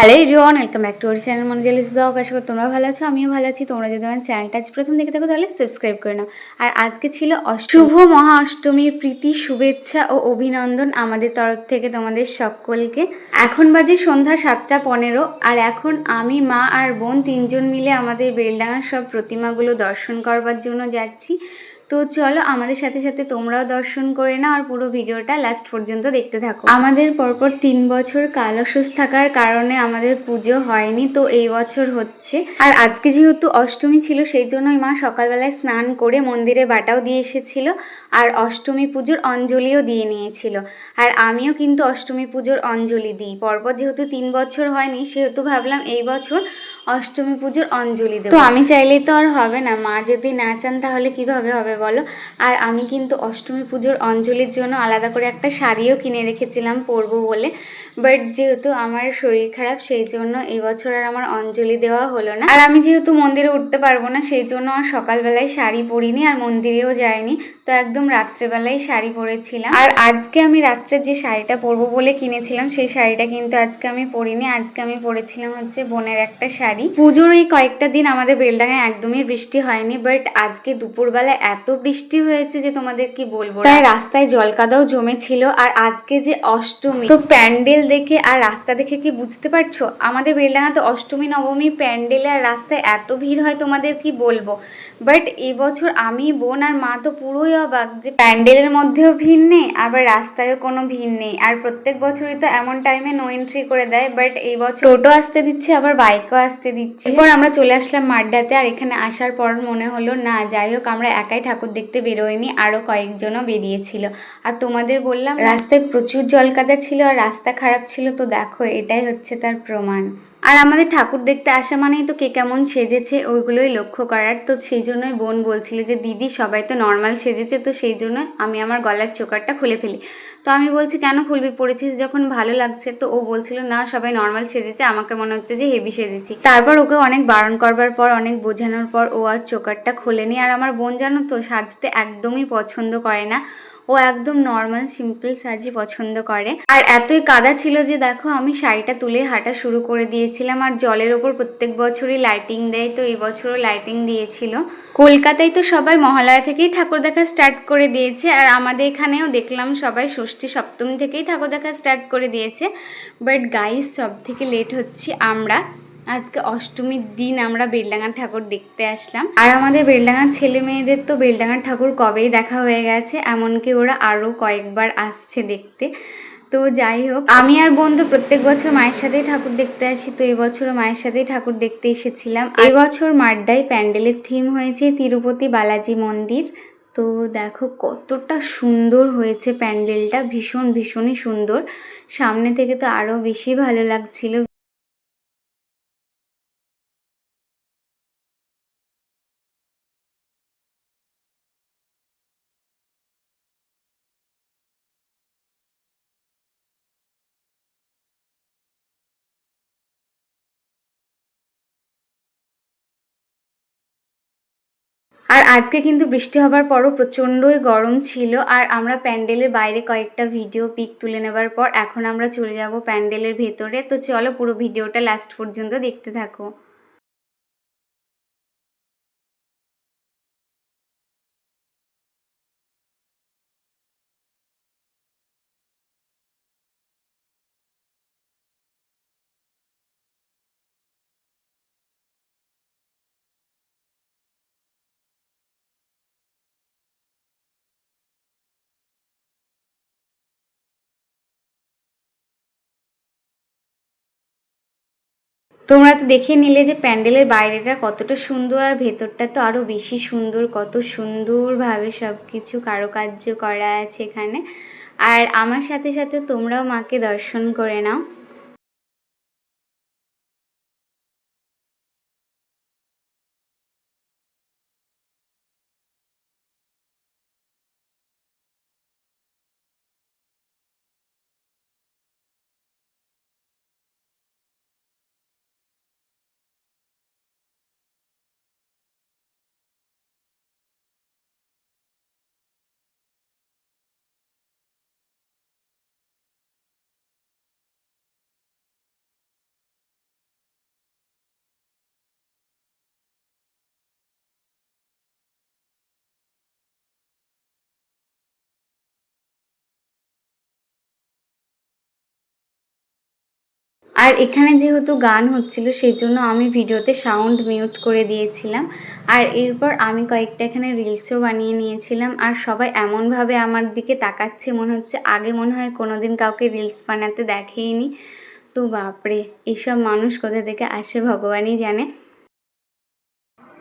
Hello Riwan welcome back to our channel মনজেলিস blog আশা করি তোমরা ভালো আছো, আমিও ভালো আছি। তোমরা যদি আমার চ্যানেলটা আজ প্রথম দেখে থাকো, তাহলে সাবস্ক্রাইব করে নাও। আর আজকে ছিল অষ্ট- শুভ মহা অষ্টমীর প্রীতি, শুভেচ্ছা ও অভিনন্দন আমাদের তরফ থেকে তোমাদের সকলকে। এখন বাজে সন্ধ্যা সাতটা পনেরো, আর এখন আমি, মা আর বোন তিনজন মিলে আমাদের বেলডাঙার সব প্রতিমাগুলো দর্শন করবার জন্য যাচ্ছি। তো চলো আমাদের সাথে সাথে তোমরাও দর্শন করে নাও আর পুরো ভিডিওটা লাস্ট পর্যন্ত দেখতে থাকো। আমাদের পরপর তিন বছর কাল অসুস্থ থাকার কারণে আমাদের পুজো হয়নি, তো এই বছর হচ্ছে। আর আজকে যেহেতু অষ্টমী ছিল, সেই জন্যই মা সকালবেলায় স্নান করে মন্দিরে বাটাও দিয়ে এসেছিল আর অষ্টমী পুজোর অঞ্জলিও দিয়ে নিয়েছিল। আর আমিও কিন্তু অষ্টমী পুজোর অঞ্জলি দিই। পরপর যেহেতু তিন বছর হয়নি, সেহেতু ভাবলাম এই বছর অষ্টমী পুজোর অঞ্জলি দেবো। তো আমি চাইলেই তো আর হবে না। মা যদি না চান তাহলে কীভাবে হবে বলো? আর আমি কিন্তু অষ্টমী পুজোর অঞ্জলির জন্য আলাদা করে একটা শাড়িও কিনে রেখেছিলাম পরবো বলে। বাট যেহেতু আমার শরীর খারাপ, সেই জন্য এবছর আর আমার অঞ্জলি দেওয়া হলো না। আর আমি যেহেতু মন্দিরে উঠতে পারব না, সেই জন্য আর সকালবেলায় শাড়ি পরিনি আর মন্দিরেও যাইনি। তো একদম রাত্রেবেলায় শাড়ি পরেছিলাম। আর আজকে আমি রাত্রে যে শাড়িটা পরবো বলে কিনেছিলাম, সেই শাড়িটা কিন্তু আজকে আমি পরিনি। আজকে আমি পরেছিলাম হচ্ছে বোনের একটা শাড়ি। পুজোর এই কয়েকটা দিন আমাদের বেলডাঙায় একদমই বৃষ্টি হয়নি বাট আজকে দুপুরবেলা এত বৃষ্টি হয়েছে যে তোমাদের কি বলব তাই রাস্তায় জলকাদাও জমেছিল আর আজকে যে অষ্টমী, তো প্যান্ডেল দেখে আর রাস্তা দেখে কি বুঝতে পারছ? আমাদের বেলডাঙাতে অষ্টমী, নবমী প্যান্ডেলে আর রাস্তায় এত ভিড় হয় তোমাদের কি বলব? বাট এবছর আমি, বোন আর মা তো পুরোই অবাক যে প্যান্ডেলের মধ্যেও ভিড় নেই, আবার রাস্তায়ও কোনো ভিড় নেই। আর প্রত্যেক বছরই তো এমন টাইমে নো এন্ট্রি করে দেয়, বাট এই বছর টোটো আসতে দিচ্ছে, আবার বাইকও আসতে দিচ্ছে। এরপর আমরা চলে আসলাম মাড্ডাতে, আর এখানে আসার পর মনে হলো, না, যাই হোক, আমরা একাই ঠাকুর দেখতে বেরোয়নি আরও কয়েকজনও বেরিয়েছিল। আর তোমাদের বললাম রাস্তায় প্রচুর জলকাদা ছিল আর রাস্তা খারাপ ছিল, তো দেখো এটাই হচ্ছে তার প্রমাণ। আর আমাদের ঠাকুর দেখতে আসা মানেই তো কে কেমন সেজেছে, ওইগুলোই লক্ষ্য করার। তো সেই জন্যই বোন বলছিল যে, দিদি সবাই তো নর্মাল সেজেছে, তো সেই জন্য আমি আমার গলার চোকারটা খুলে ফেলি। তো আমি বলছি, কেন খুলবি? পড়েছিস যখন, ভালো লাগছে। তো ও বলছিল, না, সবাই নর্মাল সেজেছে, আমাকে মনে হচ্ছে যে হেভি সেজেছি। তারপর ওকে অনেক বারণ করবার পর, অনেক বোঝানোর পর ও আর চোকারটা খোলেনি। আর আমার বোন জানো তো, সাজতে একদমই পছন্দ করে না। ও একদম নর্মাল সিম্পল সাজই পছন্দ করে। আর এতই কাদা ছিল যে দেখো, আমি শাড়িটা তুলে হাঁটা শুরু করে দিয়েছিলাম। আর জলের ওপর প্রত্যেক বছরই লাইটিং দেয়, তো এই বছরও লাইটিং দিয়েছিল। কলকাতায় তো সবাই মহালয়া থেকেই ঠাকুর দেখা স্টার্ট করে দিয়েছে। আর আমাদের এখানেও দেখলাম সবাই ষষ্ঠী সপ্তমী থেকেই ঠাকুর দেখা স্টার্ট করে দিয়েছে। বাট গাইস সব থেকে লেট হচ্ছি আমরা। আজকে অষ্টমীর দিন আমরা বেলডাঙ্গার ঠাকুর দেখতে আসলাম। আর আমাদের বেলডাঙ্গার ছেলে মেয়েদের তো বেলডাঙ্গার ঠাকুর কবেই দেখা হয়ে গেছে, এমনকি ওরা আরও কয়েকবার আসছে দেখতে। তো যাই হোক, আমি আর বন্ধু প্রত্যেক বছর মায়ের সাথেই ঠাকুর দেখতে আসি, তো এবছরও মায়ের সাথেই ঠাকুর দেখতে এসেছিলাম। এই বছর মাড্ডায় প্যান্ডেলের থিম হয়েছে তিরুপতি বালাজি মন্দির। তো দেখো কতটা সুন্দর হয়েছে প্যান্ডেলটা, ভীষণ ভীষণই সুন্দর। সামনে থেকে তো আরও বেশি ভালো লাগছিল। আর আজকে কিন্তু বৃষ্টি হবার পরও প্রচণ্ডই গরম ছিল, আর আমরা প্যান্ডেলের বাইরে কয়েকটা ভিডিও পিক তুলে নেবার পর এখন আমরা চলে যাব প্যান্ডেলের ভেতরে। তো চলো পুরো ভিডিওটা লাস্ট পর্যন্ত দেখতে থাকো। তোমরা তো দেখে নিলে যে প্যান্ডেলের বাইরেটা কতটা সুন্দর আর ভেতরটা তো আরও বেশি সুন্দর, কত সুন্দরভাবে সব কিছু কারুকার্য করা আছে এখানে। আর আমার সাথে সাথে তোমরাও মাকে দর্শন করে নাও। আর এখানে যেহেতু গান হচ্ছিল, সেই জন্য আমি ভিডিওতে সাউন্ড মিউট করে দিয়েছিলাম। আর এরপর আমি কয়েকটা এখানে রিলসও বানিয়ে নিয়েছিলাম। আর সবাই এমনভাবে আমার দিকে তাকাচ্ছে, মনে হচ্ছে আগে মনে হয় কোনো দিন কাউকে রিলস বানাতে দেখেইনি। তো বাপরে এইসব মানুষ কোথা থেকে আসে ভগবানই জানে।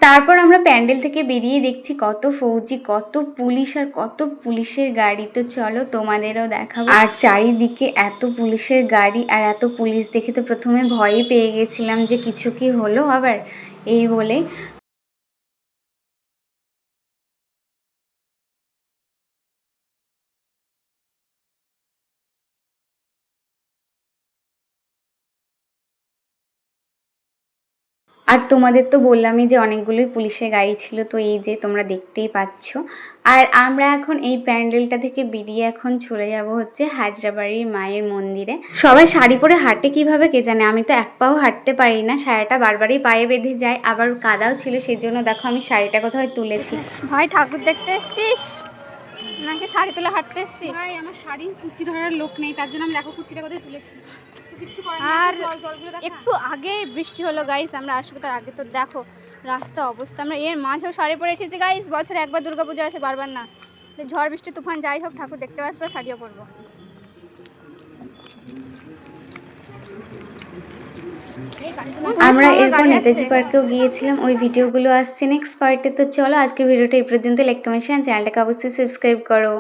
তারপর আমরা প্যান্ডেল থেকে বেরিয়ে দেখছি কত ফৌজি, কত পুলিশ আর কত পুলিশের গাড়ি। তো চলো তোমাদেরও দেখাবো। আর চারিদিকে এত পুলিশের গাড়ি আর এত পুলিশ দেখে তো প্রথমে ভয়ই পেয়ে গেছিলাম যে কিছু কি হলো আবার? এই বলে আর তোমাদের তো বললামই যে অনেকগুলোই পুলিশের গাড়ি ছিল তো এই যে তোমরা দেখতেই পাচ্ছ। আর আমরা এখন এই প্যান্ডেলটা থেকে বেরিয়ে এখন চলে যাব হচ্ছে হাজরাবাড়ির মায়ের মন্দিরে। সবাই শাড়ি পরে হাঁটে কীভাবে কে জানে? আমি তো এক পাও হাঁটতে পারি না শাড়িটা বারবারই পায়ে বেঁধে যায় আবার কাদাও ছিল সেই জন্য দেখো আমি শাড়িটা কোথাও তুলেছি। ভাই ঠাকুর দেখতে এসছিস? নাকি শাড়ি তুলে হাঁটতে এসছিস? ভাই আমার শাড়ি কুচি ধরার লোক নেই তার জন্য আমি দেখো কুচিটা কোথায় তুলেছি। আর একটু আগে বৃষ্টি হলো গাইস আমরা আসব তার আগে তো দেখো রাস্তা অবস্থা। আমরা এর মাঝেও শাড়ি পরে এসেছি গাইস বছরে একবার দুর্গা পুজো আছে বারবার না। ঝড় বৃষ্টি তুফান যাই হোক ঠাকুর দেখতে আসবে শাড়িও পরবো। আমরা এরপর নেতাজি পার্কেও গিয়েছিলাম ওই ভিডিওগুলো আসছে নেক্সট পার্টে তো চলো আজকে ভিডিওটা এই পর্যন্ত। লাইক কমেন্ট চ্যানেলটাকে অবশ্যই সাবস্ক্রাইব করো।